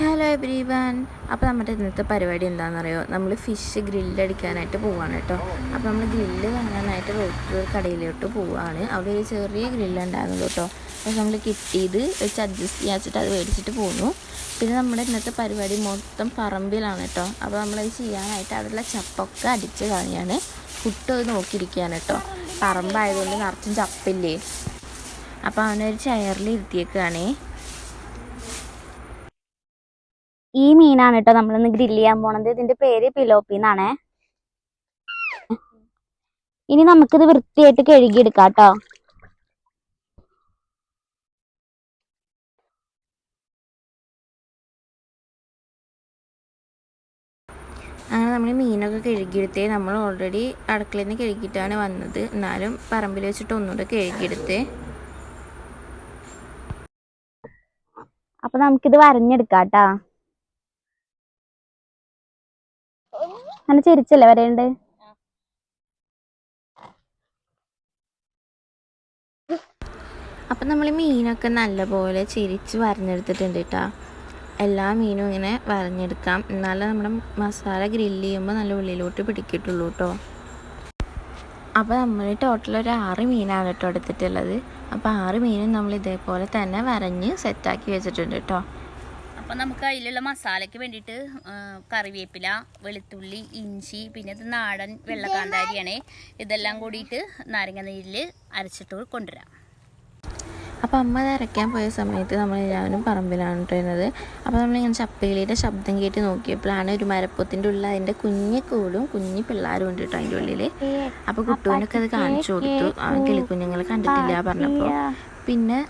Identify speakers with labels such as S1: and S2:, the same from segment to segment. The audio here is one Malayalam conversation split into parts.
S1: ഹലോ എവ്രീവൺ അപ്പോൾ നമ്മുടെ ഇന്നത്തെ പരിപാടി എന്താണെന്നറിയോ? നമ്മൾ ഫിഷ് ഗ്രില്ലടിക്കാനായിട്ട് പോവാണ് കേട്ടോ. അപ്പോൾ നമ്മൾ ഗ്രില്ല് വാങ്ങാനായിട്ട് റോഡ് കടയിലോട്ട് പോവാണ്. അവിടെ ഒരു ചെറിയ ഗ്രില്ലുണ്ടായിരുന്നു കേട്ടോ. അപ്പോൾ നമ്മൾ കിട്ടിയത് വെച്ച് അഡ്ജസ്റ്റ് ചെയ്യാച്ചിട്ട് അത് മേടിച്ചിട്ട് പോന്നു. പിന്നെ നമ്മുടെ ഇന്നത്തെ പരിപാടി മൊത്തം പറമ്പിലാണ് കേട്ടോ. അപ്പോൾ നമ്മളത് ചെയ്യാനായിട്ട് അവിടെയുള്ള ചപ്പൊക്കെ അടിച്ച് കളയാണ് കുട്ടത് നോക്കിയിരിക്കുകയാണ് കേട്ടോ. പറമ്പായതുകൊണ്ട് നിറച്ചും ചപ്പില്ലേ? അപ്പോൾ അവനൊരു ചെയറിൽ ഇരുത്തിയേക്കാണേ
S2: ഈ മീനാണ് കേട്ടോ നമ്മളിന്ന് ഗ്രില്ല് ചെയ്യാൻ പോണത്. ഇതിന്റെ പേര് പിലോപ്പി എന്നാണേ. ഇനി നമുക്കിത് വൃത്തിയായിട്ട് കഴുകിയെടുക്കാം കേട്ടോ.
S1: അങ്ങനെ നമ്മൾ മീനൊക്കെ കഴുകിയെടുത്തേ. നമ്മൾ ഓൾറെഡി അടുക്കളയിൽ നിന്ന് കഴുകിയിട്ടാണ് വന്നത്. എന്നാലും പറമ്പിൽ വെച്ചിട്ട് ഒന്നുകൂടെ കഴുകിയെടുത്തേ.
S2: അപ്പൊ നമുക്കിത് വരഞ്ഞെടുക്കാം കേട്ടോ. അങ്ങനെ ചിരിച്ചല്ലേ വരേണ്ടത്
S1: അപ്പം നമ്മൾ മീനൊക്കെ നല്ലപോലെ ചിരിച്ച് വരഞ്ഞെടുത്തിട്ടുണ്ട് കേട്ടോ എല്ലാ മീനും ഇങ്ങനെ വരഞ്ഞെടുക്കാം. എന്നാലേ നമ്മുടെ മസാല ഗ്രില്ല് ചെയ്യുമ്പോൾ നല്ല ഉള്ളിലോട്ട് പിടിക്കിട്ടുള്ളൂ കേട്ടോ അപ്പോൾ നമ്മൾ ടോട്ടൽ ഒരു ആറ് മീനാണ് കേട്ടോ എടുത്തിട്ടുള്ളത്. അപ്പോൾ ആറ് മീനും നമ്മൾ ഇതേപോലെ തന്നെ വരഞ്ഞ് സെറ്റാക്കി വെച്ചിട്ടുണ്ട് കേട്ടോ
S3: അപ്പം നമുക്ക് അതിലുള്ള മസാലയ്ക്ക് വേണ്ടിയിട്ട് കറിവേപ്പില വെളുത്തുള്ളി ഇഞ്ചി പിന്നെ ഇത് നാടൻ വെള്ളക്കാന്താരിയാണ്. ഇതെല്ലാം കൂടിയിട്ട് നാരങ്ങ നീരിൽ അരച്ചിട്ട് കൊണ്ടുവരാം.
S1: അപ്പോൾ അമ്മ അത് അരയ്ക്കാൻ പോയ സമയത്ത് നമ്മൾ എല്ലാവരും പറമ്പിലാണ് ഇട്ടിരുന്നത് അപ്പോൾ നമ്മളിങ്ങനെ ചപ്പയിലിയുടെ ശബ്ദം കേട്ട് നോക്കിയപ്പോഴാണ് ഒരു മരപ്പൊത്തിന്റെ ഉള്ളിൽ അതിന്റെ കുഞ്ഞു കൂടും കുഞ്ഞു പിള്ളേരും ഉണ്ട് കേട്ടോ അതിന്റെ ഉള്ളിൽ അപ്പോൾ കുട്ടുവിനൊക്കെ അത് കാണിച്ചു കൊടുത്തു. കിളിക്കുഞ്ഞുങ്ങൾ കണ്ടിട്ടില്ല പറഞ്ഞപ്പോൾ പിന്നെ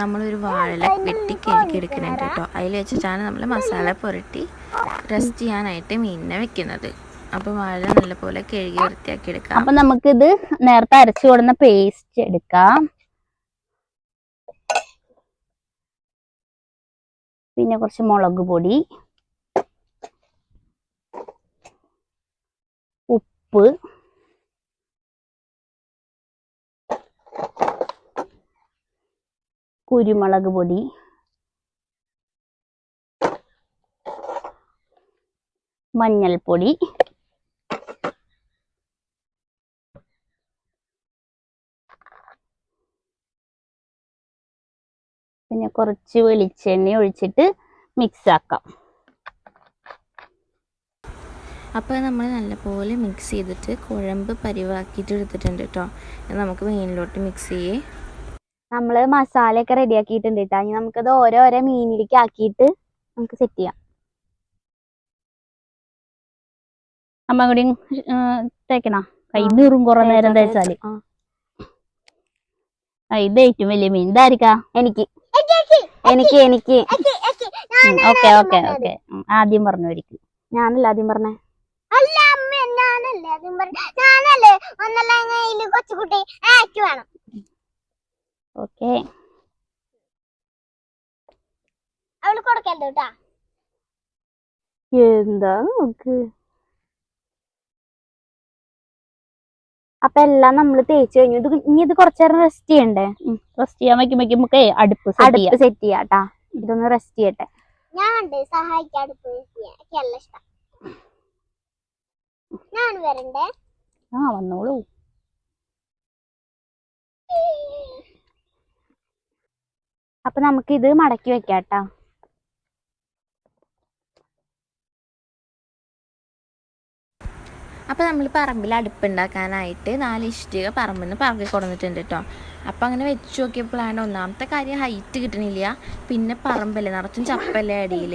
S1: നമ്മളൊരു വാഴല വെട്ടി കിഴക്കി എടുക്കുന്നുണ്ട് കേട്ടോ. അതിൽ വെച്ചിട്ടാണ് നമ്മൾ മസാല പുരട്ടി റെസ്റ്റ് ചെയ്യാനായിട്ട് മീനിനെ വെക്കുന്നത്. അപ്പോൾ വാഴ നല്ലപോലെ കഴുകി വൃത്തിയാക്കി എടുക്കാം.
S2: അപ്പൊ നമുക്കിത് നേരത്തെ അരച്ചു കൊടുന്ന പേസ്റ്റ് എടുക്കാം. പിന്നെ കുറച്ച് മുളക് പൊടി. ഉപ്പ്. കുരുമുളക് പൊടി. മഞ്ഞൾപ്പൊടി. പിന്നെ കുറച്ച് വെളിച്ചെണ്ണ ഒഴിച്ചിട്ട് മിക്സ് ആക്കാം.
S1: അപ്പോൾ നമ്മൾ നല്ലപോലെ മിക്സ് ചെയ്തിട്ട് കുഴമ്പ് പരിവാക്കിയിട്ട് എടുത്തിട്ടുണ്ട് കേട്ടോ നമുക്ക് മെയിനിലോട്ട് മിക്സ് ചെയ്യേ.
S2: നമ്മൾ മസാലയൊക്കെ റെഡി ആക്കിയിട്ടുണ്ട് കേട്ടോ ഇനി നമുക്കത് ഓരോരോ മീനിലേക്ക് ആക്കിയിട്ട് നമുക്ക് സെറ്റ് ചെയ്യാം. അമ്മ കൂടി തേക്കണ? കൈ നീറും കുറെ നേരം തേച്ചാൽ. ഇത് ഏറ്റവും വലിയ മീൻ. ഇതായിരിക്കാ എനിക്ക്. എനിക്ക് എനിക്ക് ഓക്കെ ഓക്കെ ഓക്കെ. ആദ്യം പറഞ്ഞു ഒരിക്കൽ ഞാനല്ല ആദ്യം പറഞ്ഞേ?
S4: അല്ല അമ്മ ഞാനല്ലേ അതും പറഞ്ഞ? ഞാനല്ലേ ഒന്നല്ല ഇതിൽ കൊച്ചുകുട്ടി ആക്കി വേണം.
S2: ഓക്കെ.
S4: അവൾ കൊടുക്കരുത് കേട്ടാ
S2: എന്താ നോക്ക്. അപ്പൊ എല്ലാം നമ്മൾ തേച്ച് കഴിഞ്ഞു. ഇത് ഇനി ഇത് കുറച്ചേരം റെസ്റ്റ് ചെയ്യണ്ടേ? റെസ്റ്റ് ചെയ്യാൻ വെക്കുമ്പോ നമുക്ക് അടുപ്പ് അടുപ്പ് സെറ്റ് ചെയ്യാട്ടാ ഇതൊന്ന് റെസ്റ്റ് ചെയ്യട്ടെ.
S4: ഞാൻ ഉണ്ട് സഹായിക്കാൻ അടുപ്പ്. എനിക്ക് ഇഷ്ടം. ഞാൻ വരണ്ടേ?
S2: ആ വന്നോളൂ. അപ്പൊ നമുക്കിത് മടക്കി വെക്കാട്ടാ.
S1: അപ്പോൾ നമ്മൾ പറമ്പിൽ അടുപ്പുണ്ടാക്കാനായിട്ട് നാല് ഇഷ്ടിക പറമ്പിൽ നിന്ന് പറക്കി കൊടുത്തിട്ടുണ്ട് കേട്ടോ അപ്പോൾ അങ്ങനെ വെച്ച് നോക്കിയപ്പോഴാണ് ഒന്നാമത്തെ കാര്യം ഹൈറ്റ് കിട്ടണില്ല. പിന്നെ പറമ്പല്ലേ നിറച്ചും ചപ്പല്ലേ അടിയിൽ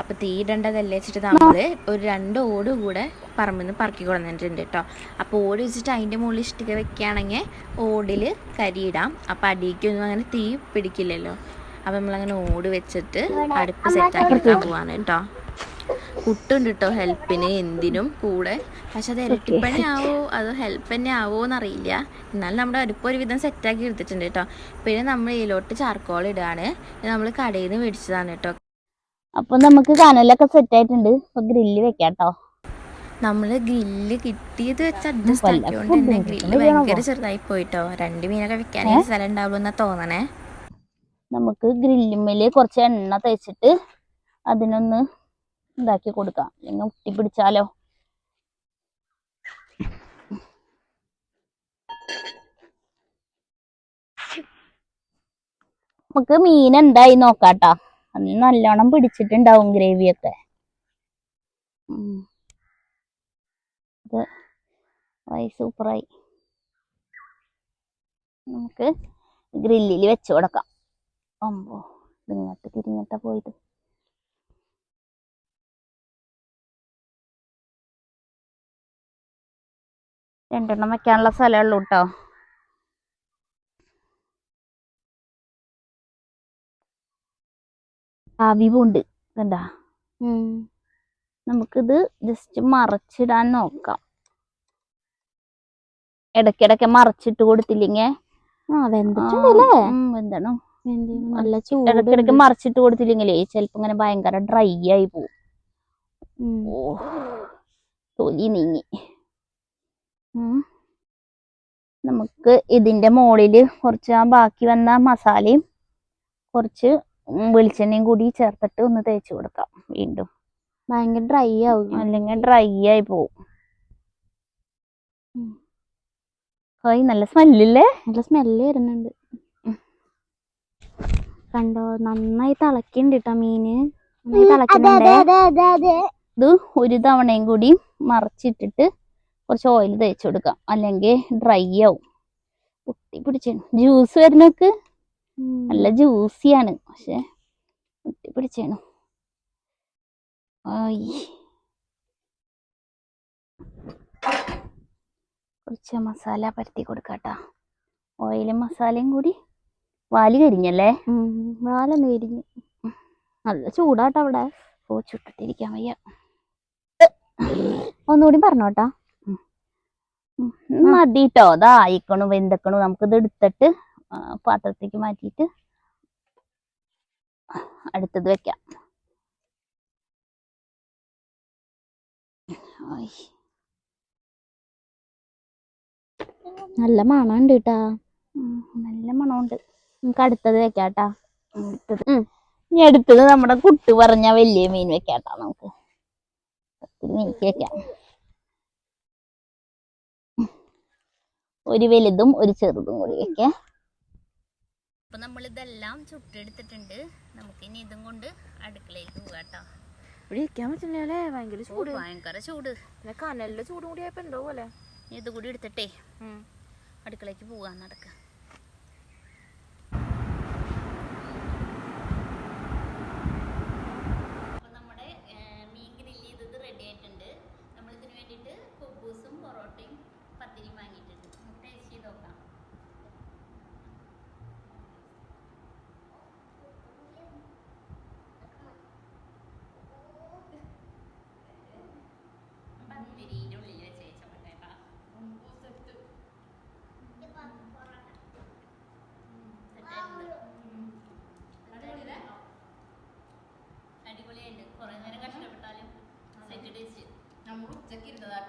S1: അപ്പോൾ തീ ഇടേണ്ടതല്ലേ വെച്ചിട്ട് നമ്മൾ ഒരു രണ്ട് ഓട് കൂടെ പറമ്പിൽ നിന്ന് പറക്കി കൊടുത്തിട്ടുണ്ട് കേട്ടോ അപ്പോൾ ഓട് വെച്ചിട്ട് അതിന്റെ മുകളിൽ ഇഷ്ടിക വെക്കുകയാണെങ്കിൽ ഓടിൽ കരിയിടാം. അപ്പോൾ അടിയിക്കൊന്നും അങ്ങനെ തീ പിടിക്കില്ലല്ലോ. അപ്പോൾ നമ്മളങ്ങനെ ഓട് വെച്ചിട്ട് അടുപ്പ് സെറ്റാക്കി എടുക്കാൻ പോവാണ് കേട്ടോ കുട്ടുണ്ട് കേട്ടോ ഹെൽപ്പിന് എന്തിനും കൂടെ. പക്ഷെ അത് ഇരട്ടിപ്പണി ആവോ അത് ഹെൽപ്പ് തന്നെ ആവോ എന്നറിയില്ല. എന്നാലും നമ്മുടെ അടുപ്പ് ഒരുവിധം സെറ്റാക്കി എടുത്തിട്ടുണ്ട് കേട്ടോ പിന്നെ നമ്മൾ ഇതിലോട്ട് ചാർക്കോൾ ഇടുകയാണ്. ഇത് നമ്മൾ കടയിൽ നിന്ന് മേടിച്ചതാണ് കേട്ടോ
S2: അപ്പൊ നമുക്ക് കനലൊക്കെ സെറ്റ് ആയിട്ടുണ്ട് അപ്പോൾ ഗ്രില്ല് വെക്കാട്ടോ
S1: നമ്മൾ ഗ്രില്ല് കിട്ടിയത് വെച്ച അഡ്ജസ്റ്റ് ആക്കിയോണ്ട് തന്നെ ഗ്രില്ല് ഭയങ്കര ചെറുതായി പോയിട്ടോ രണ്ട് മീനൊക്കെ വെക്കാനേ സ്ഥലം ഉണ്ടാവുള്ളൂ എന്നാ തോന്നണേ.
S2: നമുക്ക് ഗ്രില്ലുമ്മേൽ കുറച്ച് എണ്ണ തേച്ചിട്ട്
S3: അതിനൊന്ന് ഇതാക്കി കൊടുക്കാം. അല്ലെങ്കിൽ ഒട്ടി പിടിച്ചാലോ നമുക്ക് മീൻ എന്തായി നോക്കാട്ടാ. അതിന് നല്ലോണം പിടിച്ചിട്ടുണ്ടാവും ഗ്രേവിയൊക്കെ. ഇത് സൂപ്പറായി. നമുക്ക് ഗ്രില്ലിൽ വെച്ചു കൊടുക്കാം. അമ്പോ ഇതിങ്ങോട്ട് തിരിഞ്ഞിട്ടാ പോയത്. രണ്ടെണ്ണം വെക്കാനുള്ള സ്ഥലമുള്ളൂ കേട്ടോ ആവി പൂണ്ട്. കണ്ടാ. നമുക്കിത് ജസ്റ്റ് മറച്ചിടാൻ നോക്കാം. ഇടയ്ക്കിടയ്ക്ക് മറച്ചിട്ട് കൊടുത്തില്ലെങ്കിൽ
S2: നല്ല ചൂട്
S3: ഇടയ്ക്കിടയ്ക്ക് മറച്ചിട്ട് കൊടുത്തില്ലെങ്കിലേ ചിലപ്പോ ഇങ്ങനെ ഭയങ്കര ഡ്രൈ ആയി പോവും. തൊലി നീങ്ങി. നമുക്ക് ഇതിന്റെ മുകളിൽ കുറച്ച് ആ ബാക്കി വന്ന മസാലയും കുറച്ച് വെളിച്ചെണ്ണയും കൂടി ചേർത്തിട്ട് ഒന്ന് തേച്ച് കൊടുക്കാം വീണ്ടും.
S2: ഭയങ്കര ഡ്രൈ ആവും.
S3: അല്ലെങ്കിൽ ഡ്രൈ ആയി പോവും. ഹോയ് നല്ല സ്മെല്ലില്ലേ?
S2: നല്ല സ്മെല്ല് വരുന്നുണ്ട്. കണ്ടോ നന്നായി തിളക്കിണ്ടിട്ടോ മീന്. തിളക്കുന്നുണ്ടേ.
S3: ഇത് ഒരു തവണയും കൂടി മറച്ചിട്ടിട്ട് കുറച്ച് ഓയിൽ തേച്ച് കൊടുക്കാം. അല്ലെങ്കിൽ ഡ്രൈ ആവും. പൊട്ടി പിടിച്ചു. ജ്യൂസ് വരുന്നോക്ക്. നല്ല ജ്യൂസിയാണ്. പക്ഷെ പൊട്ടി പിടിച്ചേണു കുറച്ച് മസാല പരത്തി കൊടുക്കാട്ടാ. ഓയിലും മസാലയും കൂടി. വാൽ കരിഞ്ഞല്ലേ.
S2: വാലൊന്ന് കരിഞ്ഞു. നല്ല ചൂടാട്ടോ അവിടെ.
S3: ഓ ചുട്ടിട്ടിരിക്കാൻ വയ്യ.
S2: ഒന്നുകൂടി പറഞ്ഞോട്ടാ.
S3: ഉം, മതി ട്ടോ അതാ ആയിക്കണു വെന്തക്കണു നമുക്കിത് എടുത്തിട്ട് പാത്രത്തേക്ക് മാറ്റിയിട്ട് അടുത്തത് വെക്കാം.
S2: നല്ല മണമുണ്ട് കേട്ടാ
S3: നല്ല മണമുണ്ട്.
S2: നമുക്ക് അടുത്തത് വെക്കാട്ടാ.
S3: അടുത്തത്. ഇനി അടുത്തത് നമ്മുടെ കുട്ടി പറഞ്ഞ വലിയ മീൻ വെക്കാട്ടാ നമുക്ക്. മീൻ വെക്കാം. ഒരു വലുതും ഒരു ചെറുതും കൂടി വെക്കാം അപ്പൊ നമ്മൾ ഇതെല്ലാം ചുട്ടെടുത്തിട്ടുണ്ട്. നമുക്ക് ഇനി ഇതും കൊണ്ട് അടുക്കളയിലേക്ക് പോകാട്ടോ
S1: ഇവിടെ ഇരിക്കാൻ പറ്റില്ലേ ഭയങ്കര ചൂട്.
S3: ഭയങ്കര ചൂട്.
S1: പിന്നെ കനലിന്റെ ചൂടും കൂടി ആയപ്പോ എന്തോ പോലെ.
S3: ഇനി ഇത് കൂടി എടുത്തിട്ടേ അടുക്കളയ്ക്ക് പോകാൻ നടക്ക അപ്പോൾ നമ്മുടെ ഏഹ്, മീൻ ഗ്രില്ല് ചെയ്തത് റെഡി ആയിട്ടുണ്ട് നമ്മൾ ഇതിന് വേണ്ടിയിട്ട് കുബൂസും പൊറോട്ടയും പത്തിരിയും വാങ്ങിയിട്ടുണ്ട് നമുക്ക് ടേസ്റ്റ് ചെയ്ത് നോക്കാം പത്തിരിയുടെ ഉള്ളിൽ വെച്ച് വെച്ചോട്ടെ അടിപൊളിയുണ്ട് കുറെ നേരം കഷ്ടപ്പെട്ടാലും സെറ്റ് ടേസ്റ്റ്
S5: നമ്മൾ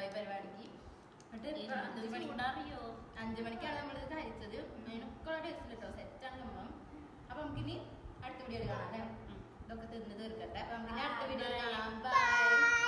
S5: ഈ പരിപാടിക്ക്. അഞ്ച് മണി
S3: അറിയോ?
S5: അഞ്ചു മണിക്കാണ് നമ്മൾ ഇത് കഴിച്ചത് മെനുക്കുള്ള ടേസ്റ്റ് കേട്ടോ സെറ്റാണ് സംഭവം. അപ്പൊ നമുക്കിനി അടുത്ത വീഡിയോയിൽ കാണാം അല്ലേ? ഇതൊക്കെ തിന്ന് തീർക്കട്ടെ. അപ്പൊ നമുക്കിനി അടുത്ത വീഡിയോയിൽ കാണാം. ബൈ